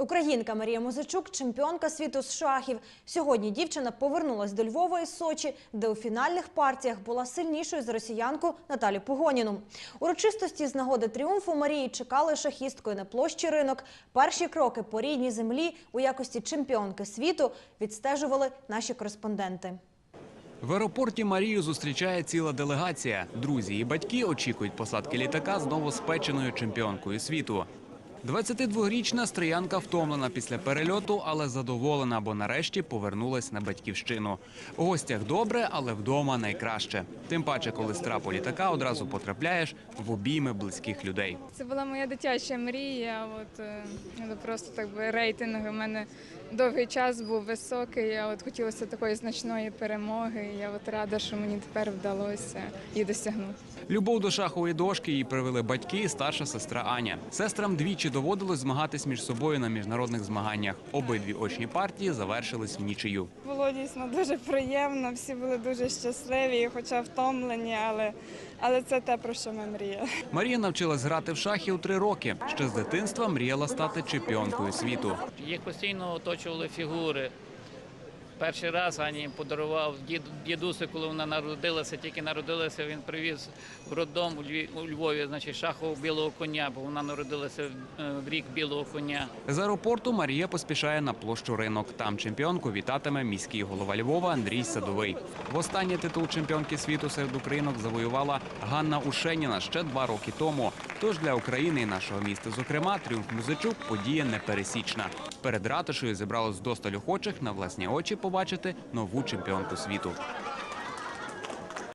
Українка Марія Музичук – чемпіонка світу з шахів. Сьогодні дівчина повернулась до Львова із Сочі, де у фінальних партіях була сильнішою за росіянку Наталю Погоніну. Урочистості з нагоди тріумфу Марії чекали шахісткою на площі ринок. Перші кроки по рідній землі у якості чемпіонки світу відстежували наші кореспонденти. В аеропорті Марію зустрічає ціла делегація. Друзі і батьки очікують посадки літака з новоспеченою чемпіонкою світу. 22-річна стриянка втомлена після перельоту, але задоволена, бо нарешті повернулась на батьківщину. У гостях добре, але вдома найкраще. Тим паче, коли з трапу літака одразу потрапляєш в обійми близьких людей. Це була моя дитяча мрія. От е, ну, просто так би рейтинг у мене довгий час був високий. А от хотілося такої значної перемоги. Я от рада, що мені тепер вдалося її досягнути. Любов до шахової дошки їй привели батьки і старша сестра Аня. Сестрам двічі доводилось змагатись між собою на міжнародних змаганнях. Обидві очні партії завершились в нічию. Було дійсно дуже приємно. Всі були дуже щасливі, хоча втомлені, але, але це те, про що ми мріяли. Марія навчилась грати в шахи у три роки. Ще з дитинства мріяла стати чемпіонкою світу. Їх постійно оточували фігури. Перший раз Ані подарував дід, дідусі, коли вона народилася, тільки народилася, він привіз в роддом у Львові, значить, шахового білого коня, бо вона народилася е, в рік білого коня. З аеропорту Марія поспішає на площу ринок. Там чемпіонку вітатиме міський голова Львова Андрій Садовий. Востаннє титул чемпіонки світу серед українок завоювала Ганна Ушеніна ще два роки тому. Тож для України і нашого міста, зокрема, тріумф музичук подія непересічна. Перед ратушею зібралось досталь охочих на власні очі побачити нову чемпіонку світу.